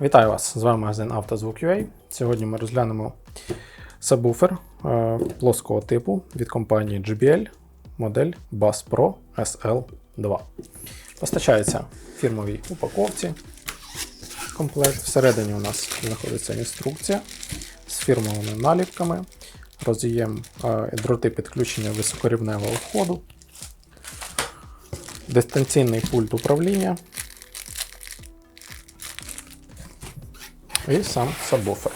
Вітаю вас! З вами магазин «Автозвук.UA». Сьогодні ми розглянемо сабвуфер е, плоского типу від компанії JBL модель Bass Pro SL2. Постачається в фірмовій упаковці. Комплект. Всередині у нас знаходиться інструкція з фірмовими наліпками, роз'єм е, дроти підключення високорівневого входу, дистанційний пульт управління. І сам сабвуфер.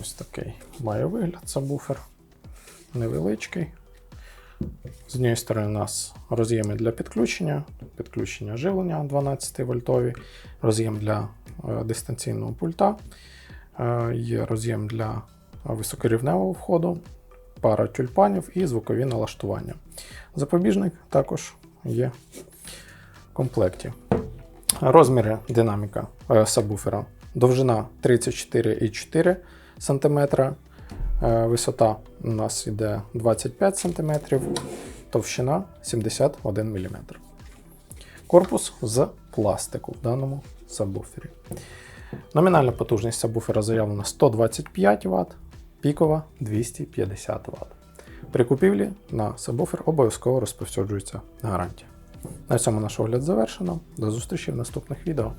Ось такий має вигляд сабвуфер. Невеличкий. З однієї сторони у нас роз'єми для підключення, підключення живлення 12 вольтові, роз'єм для е, дистанційного пульта, е, є роз'єм для високорівневого входу, пара тюльпанів і звукові налаштування. Запобіжник також є в комплекті. Розміри динаміка е, сабвуфера. Довжина 34,4 см, е, висота у нас йде 25 см, товщина 71 мм. Корпус з пластику в даному сабвуфері. Номінальна потужність сабвуфера заявлена 125 Вт, пікова 250 Вт. При купівлі на сабвуфер обов'язково розповсюджується гарантія. На цьому наш огляд завершено. До зустрічі в наступних відео.